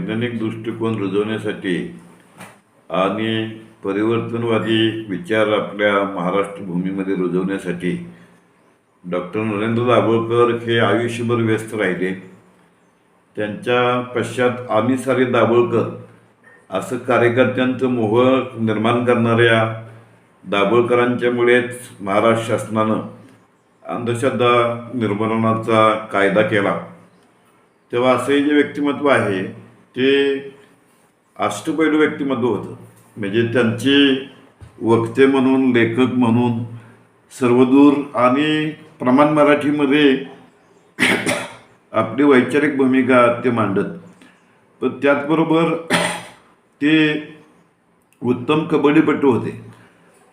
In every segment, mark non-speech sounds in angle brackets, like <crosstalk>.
वैज्ञानिक दृष्टिकोन रुजवण्यासाठी आणि परिवर्तनवादी विचार आपल्या महाराष्ट्र भूमीमध्ये रुजवण्यासाठी डॉक्टर नरेंद्र दाभोळकर हे आयुष्यभर व्यस्त राहिले. त्यांच्या पश्चात आम्ही सारे दाभोळकर असं कार्यकर्त्यांचं मोह निर्माण करणाऱ्या दाभोळकरांच्यामुळेच महाराष्ट्र शासनानं अंधश्रद्धा निर्मूलनाचा कायदा केला. तेव्हा असंही जे व्यक्तिमत्व आहे ते अष्टपैलू व्यक्तिमत्व होतं. म्हणजे त्यांचे वक्ते म्हणून लेखक म्हणून सर्वदूर आणि प्रमाण मराठीमध्ये आपली वैचारिक भूमिका ते मांडत. पण त्याचबरोबर ते उत्तम कबड्डीपटू होते.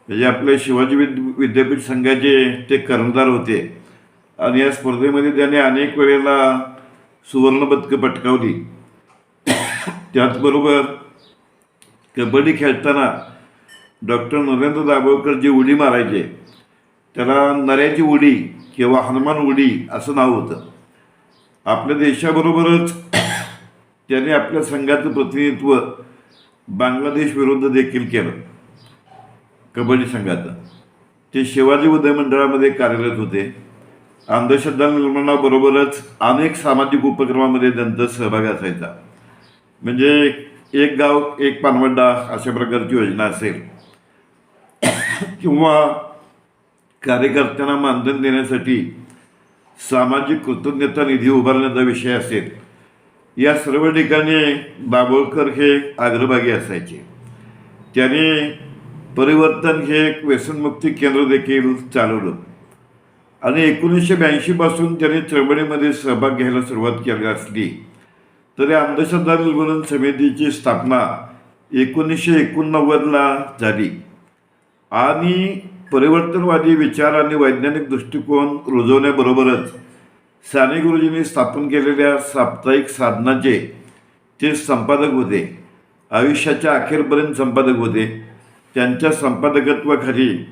म्हणजे आपल्या शिवाजी विद विद्यापीठ संघाचे ते कर्णधार होते. आणि या स्पर्धेमध्ये त्याने अनेक वेळेला सुवर्णपदकं पटकावली. त्याचबरोबर कबड्डी खेळताना डॉक्टर नरेंद्र दाभोळकर जी उडी मारायचे त्याला नऱ्याची उडी किंवा हनुमान उडी असं नाव होतं. आपल्या देशाबरोबरच त्याने आपल्या संघाचं प्रतिनिधित्व बांगलादेश विरुद्ध देखील केलं कबड्डी संघाचं. ते शिवाजी उदय मंडळामध्ये कार्यरत होते. अंधश्रद्धा निर्माणाबरोबरच अनेक सामाजिक उपक्रमामध्ये त्यांचा सहभाग असायचा. म्हणजे एक गाव एक पानवंडा अशा प्रकारची योजना असेल. किंवा कार्यकर्त्यांना मानधन देण्यासाठी सामाजिक कृतज्ञता निधी उभारण्याचा विषय असेल या सर्व ठिकाणी दाभोळकर हे अग्रभागी असायचे. त्याने परिवर्तन हे एक व्यसनमुक्ती केंद्र देखील चालवलं. आणि एकोणीसशे ब्याऐंशीपासून त्याने चळवळीमध्ये सहभाग घ्यायला सुरुवात केली असली. तरी अंधश्रद्धा निर्मूलन समितीची स्थापना एकोणीसशे एकोणनव्वदला झाली. आणि परिवर्तनवादी विचार आणि वैज्ञानिक दृष्टिकोन रुजवण्याबरोबरच साने गुरुजींनी स्थापन केलेल्या साप्ताहिक साधनाचे ते संपादक होते. आयुष्याच्या अखेरपर्यंत संपादक होते. त्यांच्या संपादकत्वाखाली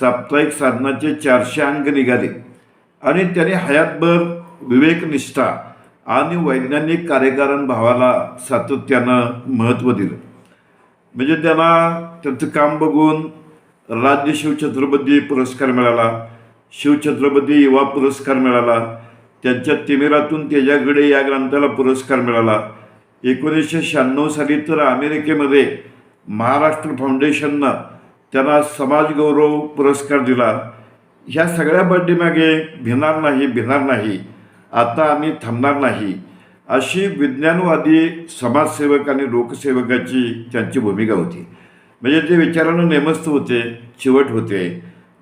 साप्ताहिक साधनाचे चारशे अंक निघाले. आणि त्याने हयातभर विवेकनिष्ठा आणि वैज्ञानिक कार्यकारण भावाला सातत्यानं महत्त्व दिलं. म्हणजे त्याला त्यांचं काम बघून राज्य शिवछत्रपती पुरस्कार मिळाला शिवछत्रपती युवा पुरस्कार मिळाला त्यांच्या तिमिरातून तेजागडे या ग्रंथाला पुरस्कार मिळाला. एकोणीसशे शहाण्णव साली तर अमेरिकेमध्ये महाराष्ट्र फाउंडेशननं त्यांना समाजगौरव पुरस्कार दिला. ह्या सगळ्या पाठीमागे भिणार नाही भिणार नाही. आता आम्ही थांबणार नाही. अशी विज्ञानवादी समाजसेवक आणि लोकसेवकाची त्यांची भूमिका होती. म्हणजे ते विचारानं नेमस्त होते चिवट होते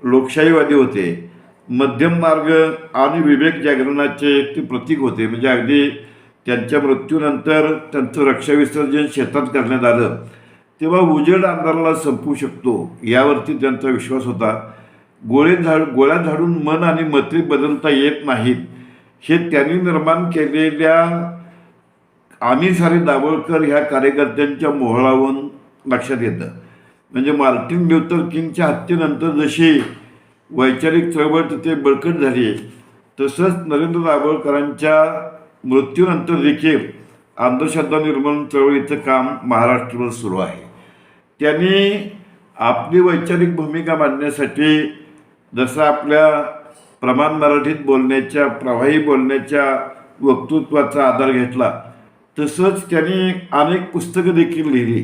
लोकशाहीवादी होते. मध्यम मार्ग आणि विवेक जागरणाचे ते प्रतीक होते. म्हणजे अगदी त्यांच्या मृत्यूनंतर त्यांचं रक्षाविसर्जन शेतात करण्यात आलं. तेव्हा उजेड अंधाराला संपवू शकतो यावरती त्यांचा विश्वास होता. गोळे झाड गोळ्या झाडून मन आणि मते बदलता येत नाहीत. हे त्यांनी निर्माण केलेल्या आम्ही सारे दाभोळकर ह्या कार्यकर्त्यांच्या मोहळावून लक्षात येतं. म्हणजे मार्टिन ल्युथर किंगच्या हत्येनंतर जशी वैचारिक चळवळ तिथे बळकट झाली तसंच नरेंद्र दाभोळकरांच्या मृत्यूनंतर देखील अंधश्रद्धा निर्मूलन चळवळीचं काम महाराष्ट्रावर सुरू आहे. त्यांनी आपली वैचारिक भूमिका मांडण्यासाठी जसं आपल्या प्रमाण मराठीत बोलण्याच्या प्रवाही बोलण्याच्या वक्तृत्वाचा आधार घेतला. तसंच त्यांनी अनेक पुस्तकं देखील लिहिली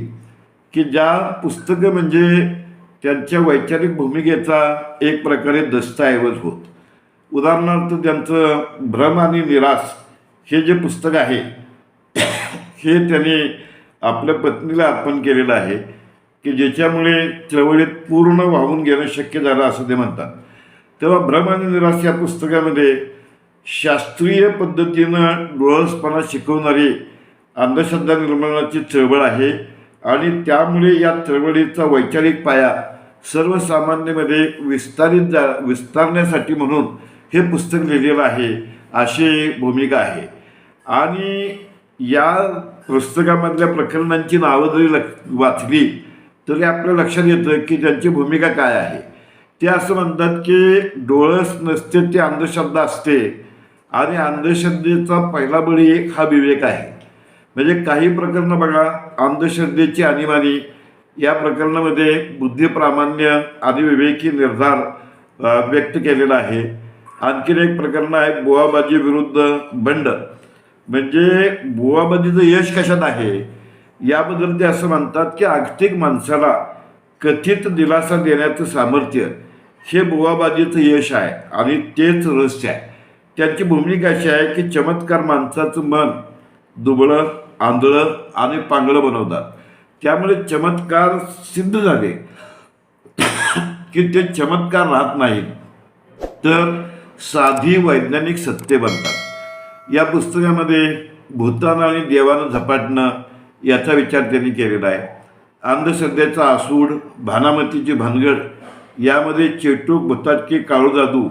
की ज्या पुस्तकं म्हणजे त्यांच्या वैचारिक भूमिकेचा एक प्रकारे दस्तऐवज होत. उदाहरणार्थ त्यांचं भ्रम आणि निराश हे जे पुस्तक आहे हे त्यांनी आपल्या पत्नीला अर्पण केलेलं आहे की ज्याच्यामुळे चळवळीत पूर्ण वाहून घेणं शक्य झालं असं ते म्हणतात. तेव्हा भ्रम आणि निराश या पुस्तकामध्ये शास्त्रीय पद्धतीनं डोळसपणा शिकवणारी अंधश्रद्धा निर्माणाची चळवळ आहे आणि त्यामुळे या चळवळीचा वैचारिक पाया सर्वसामान्यमध्ये विस्तारित जा विस्तारण्यासाठी म्हणून हे पुस्तक लिहिलेलं आहे अशी भूमिका आहे. आणि या पुस्तकामधल्या प्रकरणांची नावं जरी लक्ष वाचली तरी आपल्या लक्षात येतं की त्यांची भूमिका काय आहे. ते असं म्हणतात की डोळस नसते ते अंधश्रद्धा असते. आणि अंधश्रद्धेचा पहिला बळी एक हा विवेक आहे. म्हणजे काही प्रकरणं बघा अंधश्रद्धेची आणीबाणी या प्रकरणामध्ये बुद्धिप्रामाण्य आणि विवेकी निर्धार व्यक्त केलेला आहे. आणखीन एक प्रकरण आहे बुवाबाजी विरुद्ध बंड. म्हणजे बुवाबाजीचं यश कशात आहे? याबद्दल ते असं म्हणतात की आर्थिक माणसाला कथित दिलासा देण्याचं सामर्थ्य. हे बुवाबाजीचं यश आहे आणि तेच रहस्य आहे. त्यांची भूमिका अशी आहे की चमत्कार माणसाचं मन दुबळं आंधळं आणि पांगळं बनवतात. त्यामुळे चमत्कार सिद्ध झाले की ते चमत्कार राहत नाहीत तर साधी वैज्ञानिक सत्य बनतात. या पुस्तकामध्ये भूतान आणि देवानं झपाटणं याचा विचार त्यांनी केलेला आहे. अंधश्रद्धेचा आसूड भानामतीची भानगड यामध्ये चेटूक भुताटकी काळू जादू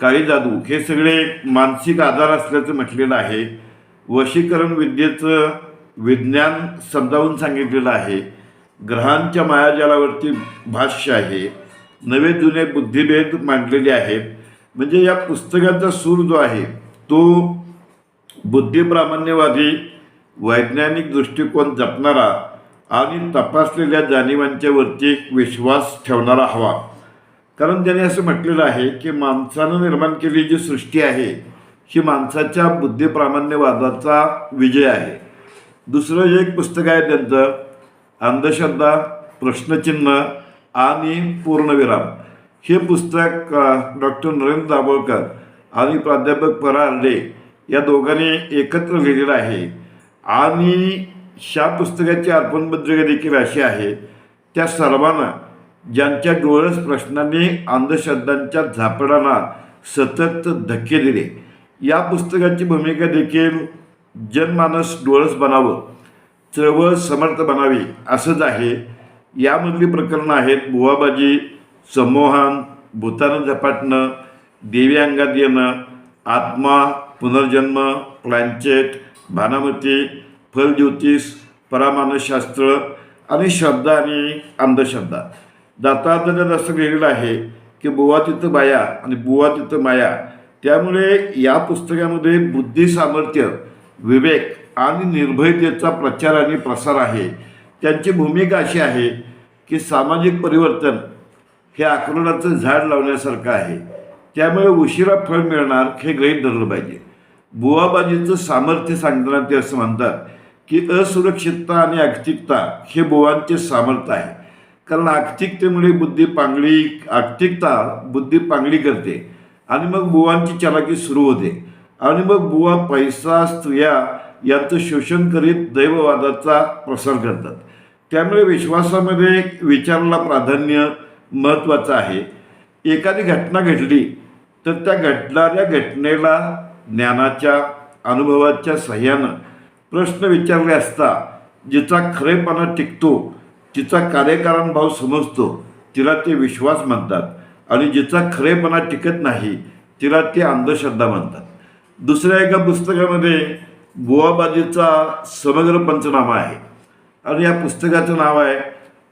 काळी जादू हे सगळे मानसिक आधार असल्याचं म्हटलेलं आहे. वशीकरण विद्येचं विज्ञान समजावून सांगितलेलं आहे. ग्रहांच्या मायाजालावरती भाष्य आहे. नवे जुने बुद्धिभेद मांडलेले आहेत. म्हणजे या पुस्तकाचा सूर जो आहे तो बुद्धिप्रामाण्यवादी वैज्ञानिक दृष्टिकोन जपणारा आणि तपासलेल्या जाणिवांच्यावरती विश्वास ठेवणारा हवा. कारण त्याने असं म्हटलेलं आहे की माणसानं निर्माण केलेली जी सृष्टी आहे ही माणसाच्या बुद्धिप्रामाण्यवादाचा विजय आहे. दुसरं एक पुस्तक आहे त्यांचं अंधश्रद्धा प्रश्नचिन्ह आणि पूर्णविराम. हे पुस्तक डॉक्टर नरेंद्र दाभोळकर आणि प्राध्यापक परार्डे या दोघांनी एकत्र लिहिलेलं आहे. आणि ह्या पुस्तकाची अर्पणपत्रिका देखील अशी आहे त्या सर्वांना ज्यांच्या डोळस प्रश्नांनी अंधश्रद्धांच्या झापडांना सतत धक्के दिले. या पुस्तकाची भूमिका देखील जनमानस डोळस बनावं चळवळ समर्थ बनावी असंच आहे. यामधली प्रकरणं आहेत बुवाबाजी संमोहन भूतानं झपाटणं देवी अंगात येणं आत्मा पुनर्जन्म प्लॅनचेट भानामती फलज्योतिष परामानसशास्त्र आणि श्रद्धा आणि अंधश्रद्धा. जाता त्याच्यात असं लिहिलेलं आहे की बुवा तिथं बाया आणि बुवा तिथं माया. त्यामुळे या पुस्तकामध्ये बुद्धी सामर्थ्य विवेक आणि निर्भयतेचा प्रचार आणि प्रसार आहे. त्यांची भूमिका अशी आहे की सामाजिक परिवर्तन हे आक्रोडाचं झाड लावण्यासारखं आहे. त्यामुळे उशिरा फळ मिळणार हे गैर धरलं पाहिजे. बुवाबाजीचं सामर्थ्य सांगताना ते असं म्हणतात की असुरक्षितता आणि आर्थिकता हे बुवांचे सामर्थ्य आहे. कारण आर्थिकतेमुळे बुद्धी पांगळी आर्थिकता बुद्धी पांगळी करते. आणि मग बुवांची चलाकी सुरू होते. आणि मग बुवा पैसा स्त्रिया यांचं शोषण करीत दैववादाचा प्रसार करतात. त्यामुळे विश्वासामध्ये विचाराला प्राधान्य महत्त्वाचं आहे. एखादी घटना घडली तर त्या घडणाऱ्या घटनेला ज्ञानाच्या अनुभवाच्या सह्यानं प्रश्न विचारले असता जिचा खरेपणा टिकतो तिचा कार्यकारण भाव समजतो तिला ते विश्वास म्हणतात. आणि जिचा खरेपणा टिकत नाही तिला ते अंधश्रद्धा म्हणतात. दुसऱ्या एका पुस्तकामध्ये बुवाबाजीचा समग्र पंचनामा आहे. आणि या पुस्तकाचं नाव आहे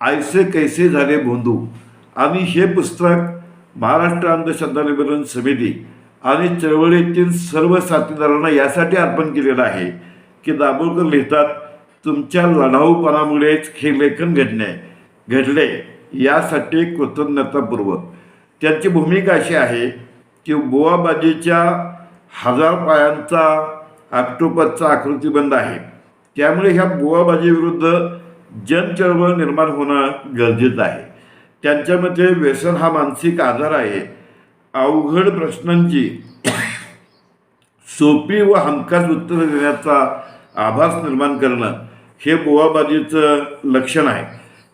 आयसे कैसे झाले भोंदू? आणि हे पुस्तक महाराष्ट्र अंधश्रद्धा निवेदन समिती आणि चळवळीतील सर्व साथीदारांना यासाठी अर्पण केलेलं आहे की दाभोळकर लिहितात तुमच्या लढाऊपणामुळेच हे लेखन घडणे घडले यासाठी कृतज्ञतापूर्वक. त्यांची भूमिका अशी आहे की बोवाबाजीच्या हजार पायांचा ऑक्टोपसचा आकृतीबंध आहे. त्यामुळे ह्या बुवाबाजीविरुद्ध जनचळवळ निर्माण होणं गरजेचं आहे. त्यांच्या मते व्यसन हा मानसिक आजार आहे. अवघड प्रश्नांची सोपी व हमखास उत्तरं देण्याचा आभास निर्माण करणं हे बुवाबाजीचं लक्षण आहे.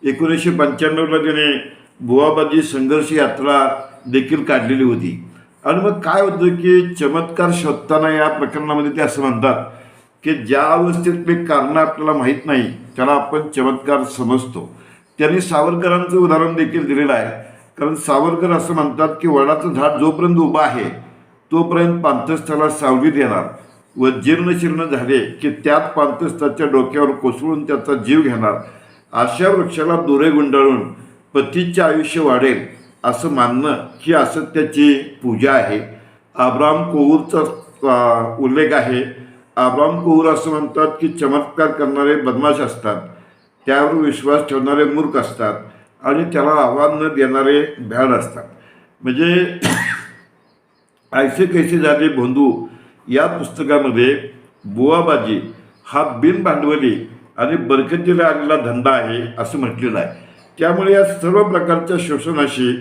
एकोणीसशे पंच्याण्णवला त्याने बुवाबाजी संघर्ष यात्रा देखील काढलेली होती. आणि मग काय होतं की चमत्कार शोधताना या प्रकरणामध्ये ते असं म्हणतात की ज्या अवस्थेतले कारणं आपल्याला माहीत नाही त्याला आपण चमत्कार समजतो. त्यांनी सावरकरांचं उदाहरण देखील दिलेलं आहे. कारण सावरकर असं म्हणतात की वडाचं झाड जोपर्यंत उभं आहे तोपर्यंत पांथस्थाला सावली देणार व जीर्णशीर्ण झाले की त्यात पांथस्थाच्या डोक्यावर कोसळून त्याचा जीव घेणार. अशा वृक्षाला दोरे गुंडाळून पतीचे आयुष्य वाढेल असं मानणं ही असत्याची पूजा आहे. आब्राम कोहूरचा उल्लेख आहे. आब्राम कौर असं म्हणतात की चमत्कार करणारे बदमाश असतात. त्यावर विश्वास ठेवणारे मूर्ख असतात आणि त्याला आव्हान न देणारे भ्याड असतात. म्हणजे <coughs> ऐसे कैसे झाले भोंदू? या पुस्तकामध्ये बुवाबाजी हा बिनभांडवली आणि बरकतीला आलेला धंदा आहे असं म्हटलेलं आहे. त्यामुळे या सर्व प्रकारच्या शोषणाशी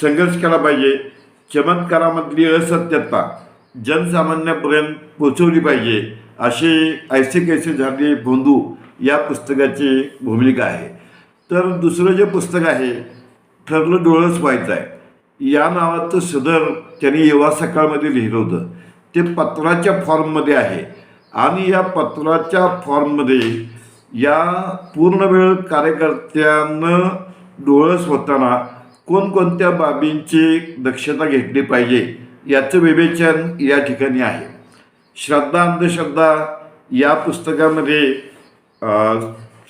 संघर्ष केला पाहिजे. चमत्कारामधली असत्यता जनसामान्यापर्यंत पोचवली पाहिजे असे ऐसे कैसे झाले बोंधू या पुस्तकाची भूमिका आहे. तर दुसरं जे पुस्तक आहे ठरलं डोळंच व्हायचं आहे या नावाचं सदर त्यांनी युवा सकाळमध्ये लिहिलं होतं. ते पत्राच्या फॉर्ममध्ये आहे. आणि या पत्राच्या फॉर्ममध्ये या पूर्ण वेळ कार्यकर्त्यांनं डोळस होताना कोणकोणत्या बाबींची दक्षता घेतली पाहिजे याचं विवेचन या ठिकाणी आहे. श्रद्धा अंधश्रद्धा या पुस्तकामध्ये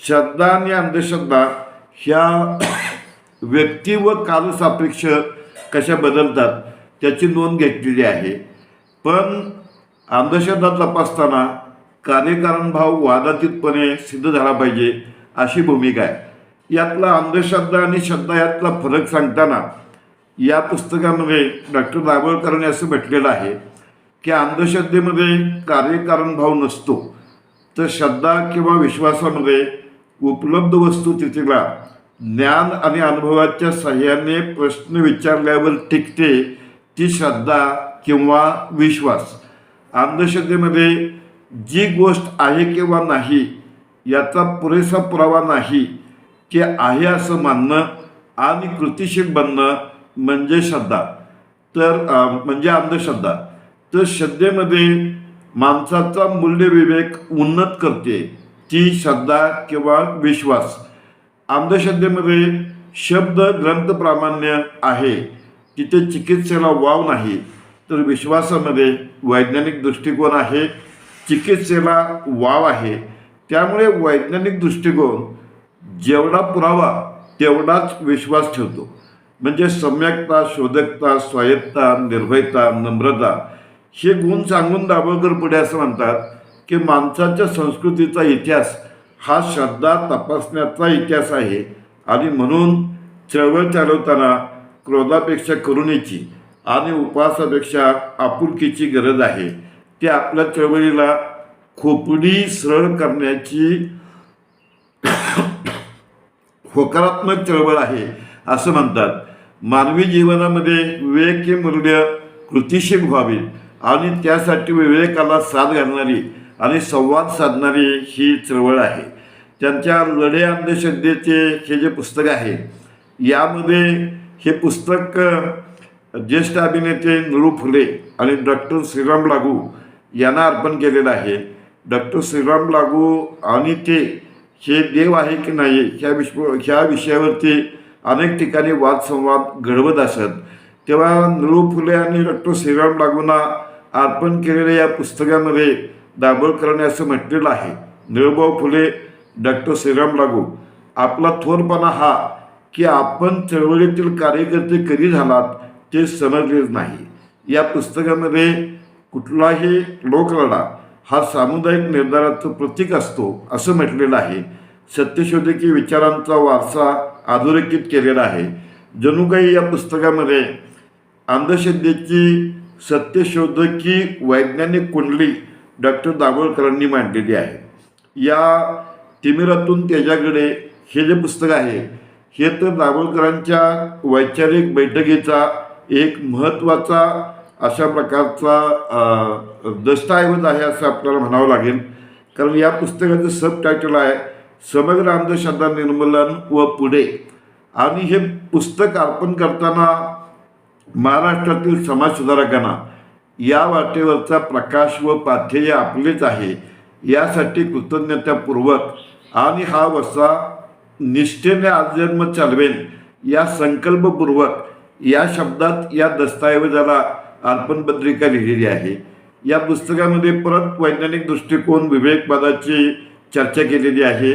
श्रद्धा आणि अंधश्रद्धा ह्या व्यक्ती व कालसापेक्ष कशा बदलतात त्याची नोंद घेतलेली आहे. पण अंधश्रद्धा तपासताना कार्यकारण भाव वादातीतपणे सिद्ध झाला पाहिजे अशी भूमिका आहे. यातला अंधश्रद्धा आणि श्रद्धा यातला फरक सांगताना या पुस्तकामध्ये डॉक्टर दाभोळकरांनी असं म्हटलेलं आहे की अंधश्रद्धेमध्ये कार्यकारण भाव नसतो तर श्रद्धा किंवा विश्वासामध्ये उपलब्ध वस्तुस्थितीला ज्ञान आणि अनुभवाच्या सहाय्याने प्रश्न विचारल्यावर टिकते ती श्रद्धा किंवा विश्वास. अंधश्रद्धेमध्ये जी गोष्ट आहे किंवा नाही याचा पुरेसा पुरावा नाही की आहे असं मानणं आणि कृतिशील बनणं म्हणजे श्रद्धा. तर म्हणजे अंधश्रद्धा. तर श्रद्धेमध्ये माणसाचा मूल्यविवेक उन्नत करते ती श्रद्धा किंवा विश्वास. अंधश्रद्धेमध्ये शब्द ग्रंथ प्रामाण्य आहे तिथे चिकित्सेला वाव नाही तर विश्वासामध्ये वैज्ञानिक दृष्टिकोन आहे चिकित्सेला वाव आहे. त्यामुळे वैज्ञानिक दृष्टिकोन जेवढा पुरावा तेवढाच विश्वास ठेवतो. म्हणजे सम्यकता शोधकता स्वायत्ता निर्भयता नम्रता हे गुण सांगून दाभोळकर पुढे असं म्हणतात की माणसाच्या संस्कृतीचा इतिहास हा श्रद्धा तपासण्याचा इतिहास आहे. आणि म्हणून चळवळ चालवताना क्रोधापेक्षा करुणेची आणि उपवासापेक्षा आपुलकीची गरज आहे. ती आपल्या चळवळीला खोपडी सरळ करण्याची होकारात्मक चळवळ आहे असं म्हणतात. मानवी जीवनामध्ये विवेक हे मूल्य कृतिशील व्हावे आणि त्यासाठी विवेकाला साथ घालणारी आणि संवाद साधणारी ही चळवळ आहे. त्यांच्या लढे अंधश्रद्धेचे हे जे पुस्तक आहे यामध्ये हे पुस्तक ज्येष्ठ अभिनेते निळू फुले आणि डॉक्टर श्रीराम लागू यांना अर्पण केलेलं आहे. डॉक्टर श्रीराम लागू आणि ते हे देव आहे की नाही ह्या विश्व ह्या विषयावरती अनेक ठिकाणी वादसंवाद घडवत असत. तेव्हा नळू फुले आणि डॉक्टर श्रीराम लागूंना अर्पण केलेल्या या पुस्तकामध्ये दाभोळकरांनी असं म्हटलेलं आहे. निळूभाऊ फुले डॉक्टर श्रीराम लागू आपला थोरपणा हा की आपण चळवळीतील कार्यकर्ते कधी झालात? ते समजलेच नाही. या पुस्तकामध्ये कुठलाही लोकलढा हा सामुदायिक निर्धाराचं प्रतीक असतो असं म्हटलेलं आहे. सत्यशोधकी विचारांचा वारसा अधोरेखित केलेला आहे. जणू काही या पुस्तकामध्ये अंधश्रद्धेची सत्यशोधकी वैज्ञानिक कुंडली डॉक्टर दाभोळकरांनी मांडलेली आहे. या तिमिरातून त्याच्याकडे हे जे पुस्तक आहे हे तर दाभोळकरांच्या वैचारिक बैठकीचा एक महत्त्वाचा अशा प्रकारचा दस्तऐवज आहे असं आपल्याला म्हणावं लागेल. कारण या पुस्तकाचं सब टायटल आहे समग्र अंधश्रद्धा निर्मूलन व पुढे. आणि हे पुस्तक अर्पण करताना महाराष्ट्रातील समाजसुधारकांना या वाटेवरचा प्रकाश व पाथेय आपलेच आहे. यासाठी कृतज्ञतापूर्वक आणि हा वसा निष्ठेने आजन्म चालवेन या संकल्पपूर्वक या शब्दात या दस्तऐवजाला अर्पणपत्रिका लिहिलेली आहे. या पुस्तकामध्ये परत वैज्ञानिक दृष्टिकोन विवेकवादाची चर्चा केलेली आहे.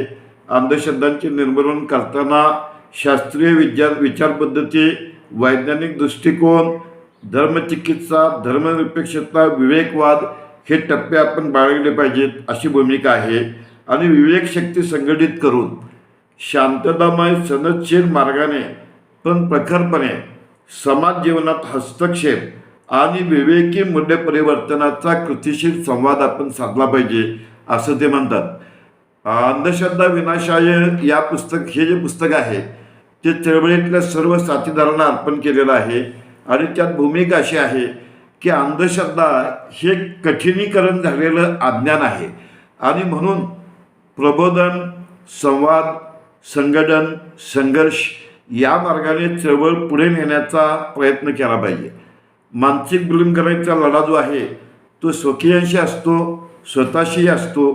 अंधश्रद्धांचे निर्मूलन करताना शास्त्रीय विचार विचारपद्धती वैज्ञानिक दृष्टिकोन धर्मचिकित्सा धर्मनिरपेक्षता विवेकवाद हे टप्पे आपण बाळगले पाहिजेत अशी भूमिका आहे. आणि विवेकशक्ती संघटित करून शांततामय सनदशील मार्गाने पण प्रखरपणे समाज जीवनात हस्तक्षेप आणि विवेकी मूल्य परिवर्तनाचा कृतिशील संवाद आपण साधला पाहिजे असं ते म्हणतात. अंधश्रद्धा विनाशाय या पुस्तक हे जे पुस्तक आहे ते चळवळीतल्या सर्व साथीदारांना अर्पण केलेलं आहे आणि त्यात भूमिका अशी आहे की अंधश्रद्धा हे कठीणीकरण झालेलं अज्ञान आहे. आणि म्हणून प्रबोधन संवाद संघटन संघर्ष या मार्गाने चळवळ पुढे नेण्याचा प्रयत्न केला पाहिजे. मानसिक बुलंगराईचा लढा जो आहे तो स्वकीयांशी असतो स्वतःशी असतो.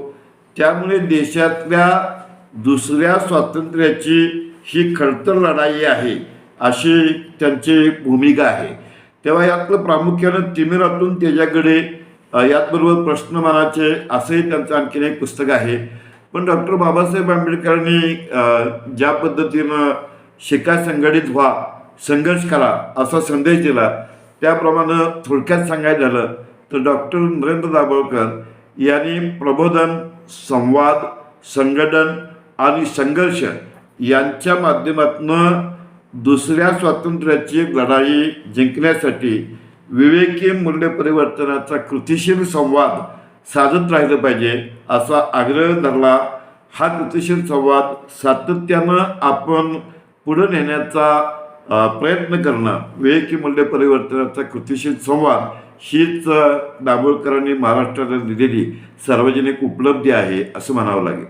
त्यामुळे देशातल्या दुसऱ्या स्वातंत्र्याची ही खडतर लढाई आहे अशी त्यांची भूमिका आहे. तेव्हा यातलं प्रामुख्यानं तिमिरातून त्याच्याकडे याचबरोबर याचबरोबर प्रश्नमानाचे असंही त्यांचं आणखीन एक पुस्तक आहे. पण डॉक्टर बाबासाहेब आंबेडकरांनी ज्या पद्धतीनं शिका संघटित व्हा संघर्ष करा असा संदेश दिला. त्याप्रमाणे थोडक्यात सांगायचं झालं तर डॉक्टर नरेंद्र दाभोळकर यांनी प्रबोधन संवाद संघटन आणि संघर्ष यांच्या माध्यमातून दुसऱ्या स्वातंत्र्याची लढाई जिंकण्यासाठी विवेकी मूल्य परिवर्तनाचा कृतिशील संवाद साधत राहिलं पाहिजे असा आग्रह धरला. हा कृतिशील संवाद सातत्यानं आपण पुढं नेण्याचा प्रयत्न करणं विवेकी मूल्य परिवर्तनाचा कृतिशील संवाद हीच दाभोळकरांनी महाराष्ट्राला दिलेली सार्वजनिक उपलब्धी आहे असं म्हणावं लागेल.